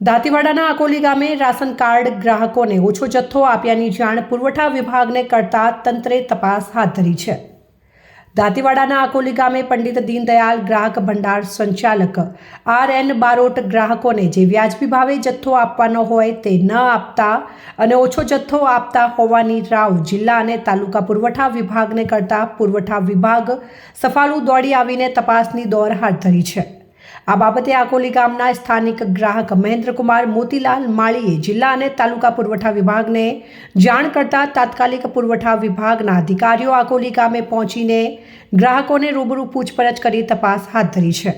દાંતીવાડાના આકોલી ગામે ration card ગ્રાહકોને ઓછો જથ્થો આપ્યાની જાણ પુરવઠા વિભાગને કરતા તંત્રે તપાસ હાથ ધરી છે. દાંતીવાડાના આકોલી ગામે પંડિત દીનદયાલ ગ્રાહક ભંડાર સંચાલક આર એન બારોટ ગ્રાહકોને જે વ્યાજબી ભાવે જથ્થો આપવાનો હોય તે ન આપતા અને ઓછો જથ્થો આપતા હોવાની રાવ જિલ્લા અને તાલુકા પુરવઠા વિભાગને કરતા પુરવઠા વિભાગ સફાળું દોડી આવીને તપાસની દોર હાથ ધરી છે. આ બાબતે આકોલી ગામના સ્થાનિક ગ્રાહક મહેન્દ્રકુમાર મોતીલાલ માળીએ જિલ્લા અને તાલુકા પુરવઠા વિભાગને જાણ કરતા તાત્કાલિક પુરવઠા વિભાગના અધિકારીઓ આકોલી ગામે પહોંચીને ગ્રાહકોને રૂબરૂ પૂછપરછ કરી તપાસ હાથ ધરી છે.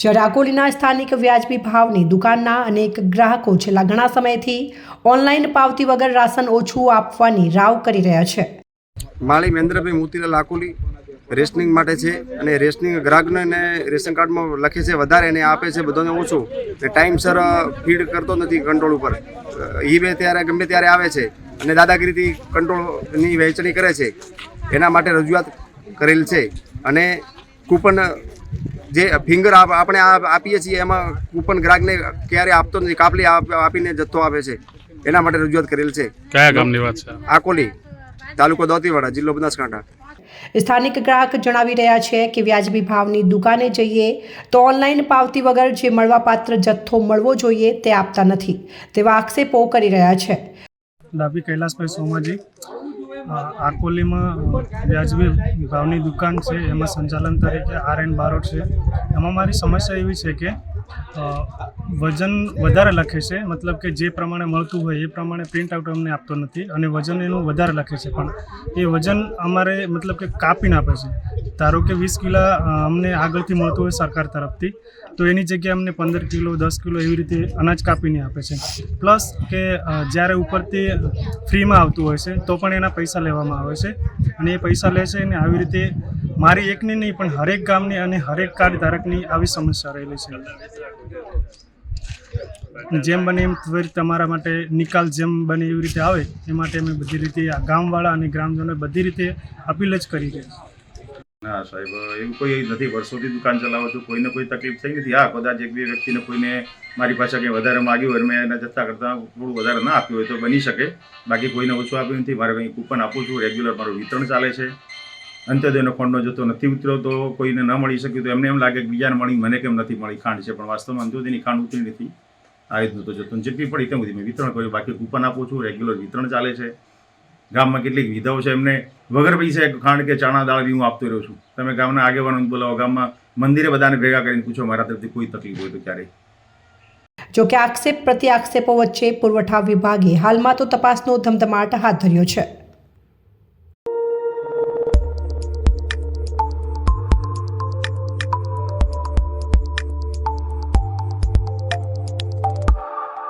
જ્યારે આકોલીના સ્થાનિક વ્યાજબી ભાવની દુકાનના અનેક ગ્રાહકો છેલ્લા ઘણા સમયથી ઓનલાઈન પાવતી વગર રાશન ઓછું આપવાની રાવ કરી રહ્યા છે. માળી મહેન્દ્રભાઈ મોતીલાલ આકોલી રેશનિંગ માટે છે અને રેશનિંગ ગ્રાહકને રેશન કાર્ડમાં લખે છે વધારે અને આપે છે બધાને ઓછું. ને ટાઈમસર ફીડ કરતો નથી કંટ્રોલ ઉપર. ઈ બે ત્યારે ગમે ત્યારે આવે છે અને દાદાગીરીથી કંટ્રોલની વહેંચણી કરે છે. એના માટે રજૂઆત કરેલ છે અને કૂપન જે ફિંગર આપણે આ- આપીએ છીએ એમાં કૂપન ગ્રાહકને ક્યારે આપતો નથી કાપલી આપ- આપીને જથ્થો આપે છે. એના માટે રજૂઆત કરેલ છે. કયા ગામની વાત છે? આકોલી તાલુકો દોતીવાડા જિલ્લો બનાસકાંઠા. સ્થાનિક ગ્રાહક જણાવી રહ્યા છે કે વ્યાજબી ભાવની દુકાને જઈએ તો ઓનલાઈન પાવતી વગર જે મળવાપાત્ર જથ્થો મળવો જોઈએ તે આપતા નથી, તેવા આક્ષેપો કરી રહ્યા છે. ડાબી કૈલાસભાઈ સોમાજી આકોલીમાં વ્યાજબી ભાવની દુકાન છે, એમાં સંચાલન તરીકે આર એન બારોટ છે. એમાં મારી સમસ્યા એવી છે કે વજન વધારે લખે છે. મતલબ કે જે પ્રમાણે મળતું હોય એ પ્રમાણે પ્રિન્ટ આઉટ અમને આપતો નથી અને વજન એનું વધારે લખે છે. પણ એ વજન અમારે મતલબ કે કાપીને આપે છે. ધારો કે વીસ કિલો અમને આગળથી મળતું હોય સરકાર તરફથી, તો એની જગ્યાએ અમને પંદર કિલો, દસ કિલો એવી રીતે અનાજ કાપીને આપે છે. પ્લસ કે જ્યારે ઉપરથી ફ્રીમાં આવતું હોય છે, તો પણ એના પૈસા લેવામાં આવે છે. અને એ પૈસા લે છે અને આવી રીતે મારી એકની નહીં, પણ હરેક ગામની અને હરેક કાર્ડ ધારકની આવી સમસ્યા રહેલી છે. જેમ બને એમ તમારા માટે નિકાલ જેમ બને એવી રીતે આવે, એ માટે અમે બધી રીતે આ ગામવાળા અને ગ્રામજનોને બધી રીતે અપીલ જ કરી છે. ના સાહેબ, એવું કોઈ નથી. વર્ષોથી દુકાન ચલાવો છું, કોઈને કોઈ તકલીફ થઈ નથી. હા, કદાચ એક બે વ્યક્તિને કોઈને મારી પાસે કંઈ વધારે માગ્યું હોય, મેં એના જથ્થા કરતાં થોડું વધારે ના આપ્યું હોય તો બની શકે. બાકી કોઈને ઓછું આપ્યું નથી. મારે કંઈ કૂપન આપું છું. રેગ્યુલર મારું વિતરણ ચાલે છે. અંત્યોદયનો ફંડનો જથ્થો નથી ઉતર્યો તો કોઈને ન મળી શક્યું તો એમને એમ લાગે કે બીજાને મળી મને કેમ નથી મળી ખાંડ છે, પણ વાસ્તવમાં અંત્યોદયની ખાંડ ઉતરી નથી. આ રીતનું તો જથ્થો જેટલી પડી ત્યાં સુધી મેં વિતરણ કર્યું. બાકી કૂપન આપું છું, રેગ્યુલર વિતરણ ચાલે છે. ગામમાં કેટલીક વિધાઓ છે એમને વગર પૈસા ખાંડ કે ચણા, દાળ હું આપતો રહ્યો છું. તમે ગામના આગેવાનો બોલાવો, ગામમાં મંદિરે બધાને ભેગા કરીને પૂછો, મારા તરફથી કોઈ તકલીફ હોય તો ક્યારેય. જોકે આક્ષેપ પ્રતિ આક્ષેપો વચ્ચે પુરવઠા વિભાગે હાલમાં તો તપાસનો ધમધમાટ હાથ ધર્યો છે.